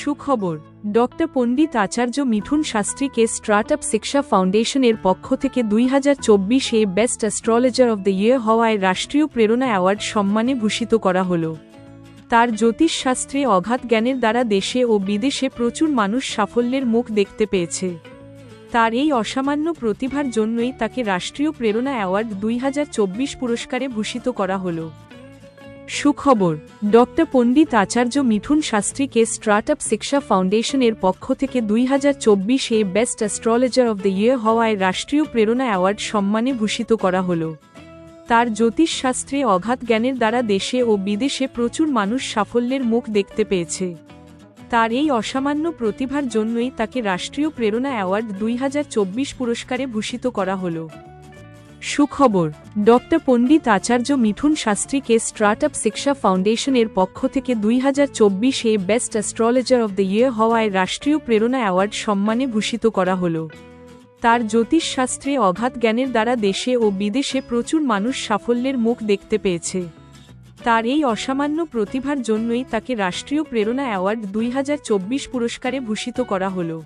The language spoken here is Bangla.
সুখবর, ডক্টর পণ্ডিত আচার্য মিঠুন শাস্ত্রীকে স্টার্টআপ শিক্ষা ফাউন্ডেশনের পক্ষ থেকে দুই হাজার চব্বিশে best astrologer of the year হওয়ায় রাষ্ট্রীয় প্রেরণা অ্যাওয়ার্ড সম্মানে ভূষিত করা হল। তার জ্যোতিষশাস্ত্রে অগাধ জ্ঞানের দ্বারা দেশে ও বিদেশে প্রচুর মানুষ সাফল্যের মুখ দেখতে পেয়েছে। তার এই অসামান্য প্রতিভার জন্যই তাকে রাষ্ট্রীয় প্রেরণা অ্যাওয়ার্ড দুই হাজার চব্বিশ পুরস্কারে ভূষিত করা হলো। সুখবর, ডক্টর পণ্ডিত আচার্য মিঠুন শাস্ত্রীকে স্টার্টআপ শিক্ষা ফাউন্ডেশনের পক্ষ থেকে দুই হাজার চব্বিশে best astrologer of the year হওয়ায় রাষ্ট্রীয় প্রেরণা অ্যাওয়ার্ড সম্মানে ভূষিত করা হল। তার জ্যোতিষশাস্ত্রে অগাধ জ্ঞানের দ্বারা দেশে ও বিদেশে প্রচুর মানুষ সাফল্যের মুখ দেখতে পেয়েছে। তার এই অসামান্য প্রতিভার জন্যই তাকে রাষ্ট্রীয় প্রেরণা অ্যাওয়ার্ড দুই হাজার চব্বিশ পুরস্কারে ভূষিত করা হলো। সুখবর, ডক্টর পণ্ডিত আচার্য মিঠুন শাস্ত্রীকে স্টার্টআপ শিক্ষা ফাউন্ডেশনের পক্ষ থেকে দুই হাজার চব্বিশে best astrologer of the year হওয়ায় রাষ্ট্রীয় প্রেরণা অ্যাওয়ার্ড সম্মানে ভূষিত করা হল। তার জ্যোতিষশাস্ত্রে অগাধ জ্ঞানের দ্বারা দেশে ও বিদেশে প্রচুর মানুষ সাফল্যের মুখ দেখতে পেয়েছে। তার এই অসামান্য প্রতিভার জন্যই তাকে রাষ্ট্রীয় প্রেরণা অ্যাওয়ার্ড দুই হাজার চব্বিশ পুরস্কারে ভূষিত করা হলো।